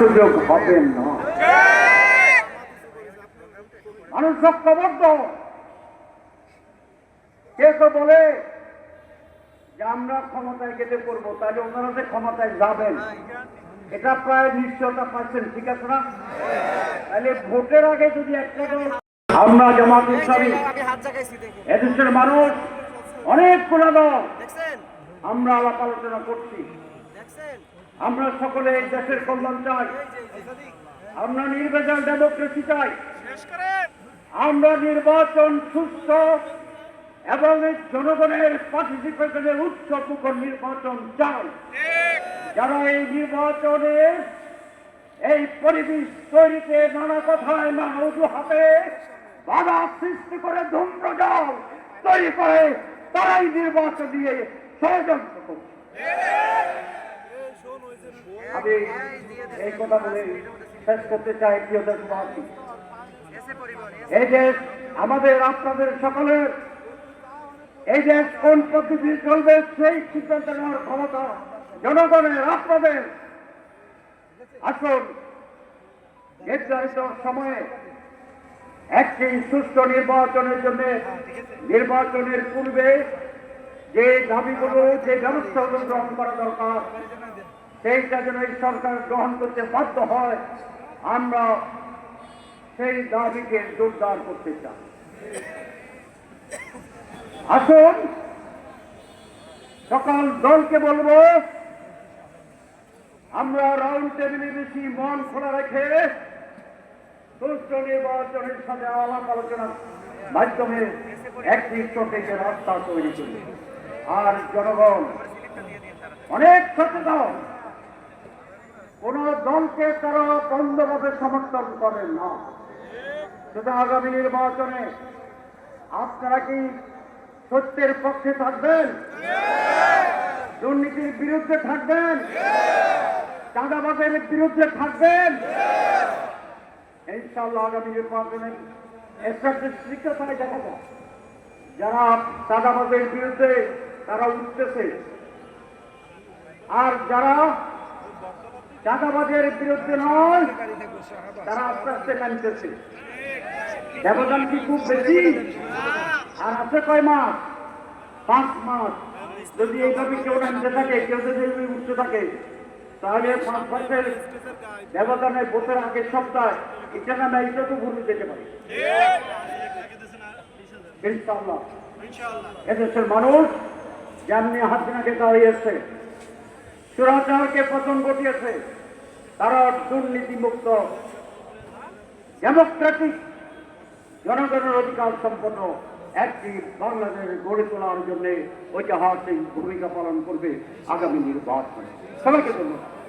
সুযোগ হবে না। মানুষ ঐক্যবদ্ধ। কে তো বলে যে আমরা ক্ষমতায় গেলে করব, তাহলে ওনারা যে ক্ষমতায় যাবেন, এটা প্রায় নিশ্চয়তা পাচ্ছেন, ঠিক আছে না? তাহলে ভোটের আগে যদি একটা আমরা জামাত ইসলামী, এদেশের মানুষ অনেক পুরা দল দেখছেন আমরা আলাপ আলোচনা করছি। আমরা সকলে এই দেশের কল্যাণ চাই। আমরা নির্বাচন ডেমোক্রেসি চাই। আমরা নির্বাচন সুস্থ এবং এই জনগণের পার্টিসিপেশনের উচ্চ মুখর নির্বাচন চাই। যারা এই নির্বাচনে এই পরিবেশ তৈরিতে নানা কথায় নানা অজুহাতে বাধা সৃষ্টি করে ধূম্রজাল তৈরি করে তারাই নির্বাচন দিয়ে ষড়যন্ত্র করছে। আমি এই কথা বলে শেষ করতে চাই, প্রিয় দেশবাসী। এই আমাদের, আপনাদের সকলের, এই দেশ কোন পদ্ধতি চলবে সেই সিদ্ধান্ত নেওয়ার ক্ষমতা জনগণের, আপনাদের। আসুন, নির্ধারিত সময়ে একটি নির্বাচনের জন্য, নির্বাচনের পূর্বে যে দাবিগুলো, যে ব্যবস্থাগুলো গ্রহণ করা দরকার সেইটা যেন এই সরকার গ্রহণ করতে বাধ্য হয়, আমরা সেই দাবিকে জোরদার করতে চাই। আসুন, সকল দলকে বলব, আমরা রাউন্ড টেবিলে বেশি মন খোলা রেখে সুষ্ঠু নির্বাচনের সাথে আলাপ আলোচনার মাধ্যমে একটি সঠিকের রাস্তা তৈরি করি। আর জনগণ, অনেক সচেতন কোন দলকে তারা বন্ধভাবে সমর্থন করেন না। শুধু আগামী নির্বাচনে আপনারা কি সত্যের পক্ষে থাকবেন? দুর্নীতির বিরুদ্ধে থাকবেন? চাঁদাবাজের বিরুদ্ধে থাকবেন? ইনশাল্লাহ আগামী নির্বাচনে স্ট্র্যাটেজিকতায় দেখা যায় যারা চাঁদাবাজের বিরুদ্ধে তারা উঠতেছে। আর যারা চাঁদাবাজের বিরুদ্ধে নয়, তারা আস্তে আস্তে নামতেছে। ব্যবধান কি খুব বেশি? আর আছে কয় মাস? পাঁচ মাস। যদি এইভাবে কেউ নামতে থাকে, কেউ যদি উঠতে থাকে, তাহলে পাঁচ মাসের ব্যবধানের ভোটের আগের সপ্তাহে এটা নামে এইটা তো ভুলে যেতে পারে। এদেশের মানুষ যেমনি হাসিনাকে দাঁড়িয়েছে সুরাচারকে পতন ঘটিয়েছে। তারা দুর্নীতিমুক্ত, ডেমোক্রেটিক, জনগণের অধিকার সম্পন্ন একটি বাংলাদেশ গড়ে তোলার জন্য ঐতিহাসিক ভূমিকা পালন করবে আগামী নির্বাচনে। সবাইকে ধন্যবাদ।